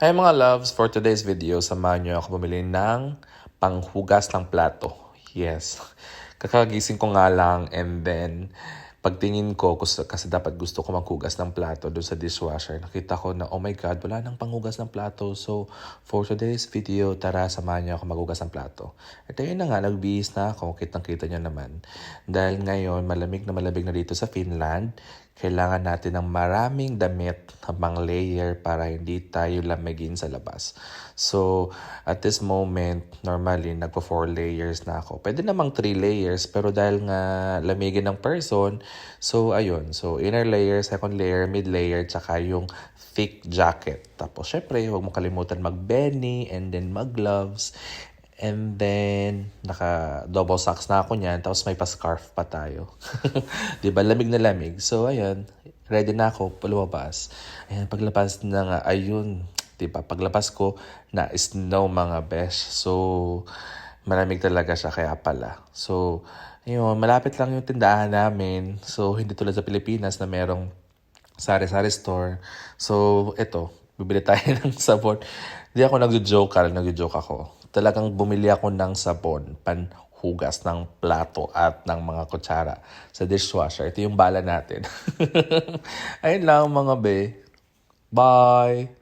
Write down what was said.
Hi mga loves, for today's video, samahan niyo ako bumili ng panghugas ng plato. Yes. Kakagising ko nga lang and then pagtingin ko, kasi dapat gusto ko maghugas ng plato doon sa dishwasher, nakita ko na, oh my God, wala nang panghugas ng plato. So, for today's video, tara, samahan niyo ako maghugas ng plato. At ayun na nga, nagbihis na ako, kitang-kita niyo naman. Dahil ngayon, malamig na malamig na dito sa Finland, kailangan natin ng maraming damit na pang layer para hindi tayo lamigin sa labas. So, at this moment, normally, nagpo 4 layers na ako. Pwede namang 3 layers, pero dahil nga lamigin ng person, so ayun. So, inner layer, second layer, mid layer, tsaka yung thick jacket. Tapos, syempre, huwag mo kalimutan mag-benny and then mag-gloves. And then, naka double socks na ako niyan. Tapos may pa-scarf pa tayo. ba? Lamig na lamig. So, ayan. Ready na ako. Palumabas. Ayan, paglabas na nga, ayun. Ba? Paglabas ko, na snow mga besh. So, malamig talaga siya kaya pala. So, ayun, malapit lang yung tindahan namin. So, hindi tulad sa Pilipinas na merong sari-sari store. So, eto, bibili tayo ng sabon. Hindi ako nagjo-joke, Carl, nagjo-joke ako. Talagang bumili ako ng sabon, panhugas ng plato at ng mga kutsara sa dishwasher. Ito yung bala natin. Ayun lang mga be. Bye!